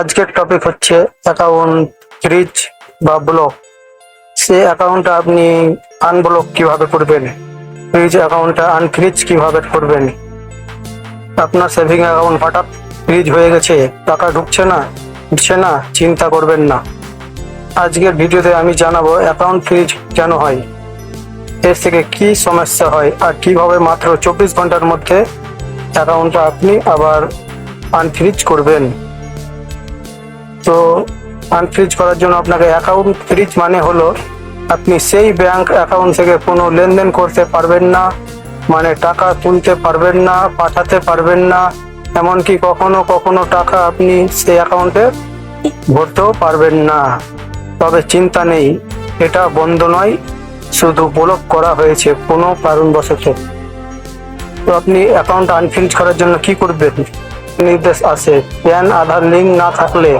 আজকের টপিক হচ্ছে account freeze বা ব্লক সে অ্যাকাউন্টটা আপনি আনব্লক কীভাবে করবেন? ফ্রিজ অ্যাকাউন্টটা আনফ্রিজ কীভাবে করবেন? আপনার সেভিং অ্যাকাউন্ট হঠাৎ ফ্রিজ হয়ে গেছে, টাকা ঢুকছে না ঢুকছে না, চিন্তা করবেন না। আজকের ভিডিওতে আমি জানাব অ্যাকাউন্ট ফ্রিজ কেন হয়? এর থেকে কি সমস্যা হয় আর কীভাবে মাত্র চব্বিশ ঘণ্টার মধ্যে অ্যাকাউন্টটা আপনি আবার আনফ্রিজ করবেন? তো আনফ্রিজ করার জন্য আপনাকে অ্যাকাউন্ট ফ্রিজ মানে হলো, আপনি সেই ব্যাংক অ্যাকাউন্ট থেকে কোনো লেনদেন করতে পারবেন না মানে টাকা তুলতে পারবেন না, পাঠাতে পারবেন না, এমনকি কখনো কখনো টাকা আপনি সেই অ্যাকাউন্টে ভরতেও পারবেন না। তবে চিন্তা নেই, এটা বন্ধ নয়, শুধু ব্লক করা হয়েছে কোনো কারণবশত। তো আপনি অ্যাকাউন্ট আনফ্রিজ করার জন্য কি করবেন? নির্দেশ আছে প্যান আধার লিঙ্ক না থাকলে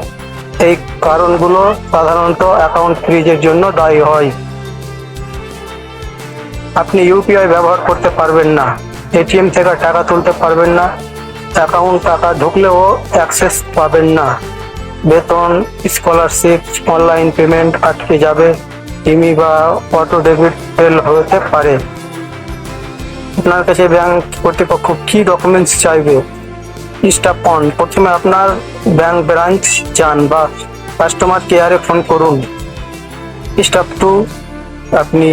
এই কারণগুলো সাধারণত অ্যাকাউন্ট ফ্রিজের জন্য দায়ী হয়। আপনি ইউপিআই ব্যবহার করতে পারবেন না এটিএম থেকে টাকা তুলতে পারবেন না অ্যাকাউন্ট টাকা ঢুকলেও অ্যাক্সেস পাবেন না। বেতন স্কলারশিপ অনলাইন পেমেন্ট আটকে যাবে ইমি বা অটো ডেবিট ফেল হতে পারে। আপনার কাছে ব্যাংক কর্তৃপক্ষ কি ডকুমেন্টস চাইবে? স্টাফ অন প্রথমে আপনার ব্যাংক ব্রাঞ্চ যান বা কাস্টমার কেয়ারে ফোন করুন। স্টাফ টু আপনি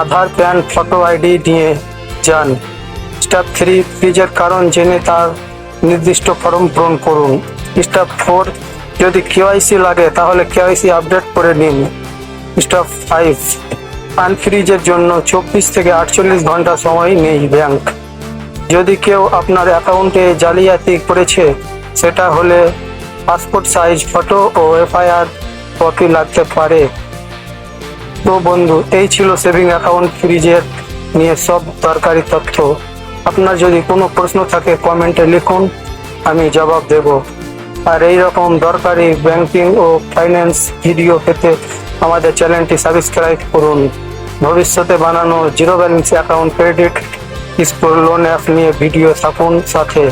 আধার প্যান ফটো আইডি নিয়ে যান। স্টাফ থ্রি ফ্রিজের কারণ জেনে তার নির্দিষ্ট ফর্ম পূরণ করুন। স্টাফ ফোর যদি কেওয়াইসি লাগে তাহলে কেওয়াইসি আপডেট করে নিন। স্টাফ ফাইভ আনফ্রিজের জন্য চব্বিশ থেকে আটচল্লিশ ঘণ্টা সময় নেই ব্যাংক যদি কেউ আপনার অ্যাকাউন্টে জালিয়াতি করেছে, সেটা হলে পাসপোর্ট সাইজ, ফটো ও এফআইআর কপি লাগতে পারে। তো বন্ধু, এই ছিল সেভিং অ্যাকাউন্ট ফ্রিজের নিয়ে সব দরকারি তথ্য। আপনার যদি কোনো প্রশ্ন থাকে, কমেন্টে লিখুন, আমি জবাব দেব। আর এই রকম দরকারি ব্যাংকিং ও ফাইন্যান্স ভিডিও পেতে আমাদের চ্যানেলটি সাবস্ক্রাইব করুন। ভবিষ্যতে বানানো জিরো ব্যালেন্স অ্যাকাউন্ট ক্রেডিট स्कूलों ने अपने वीडियो सपून साथे।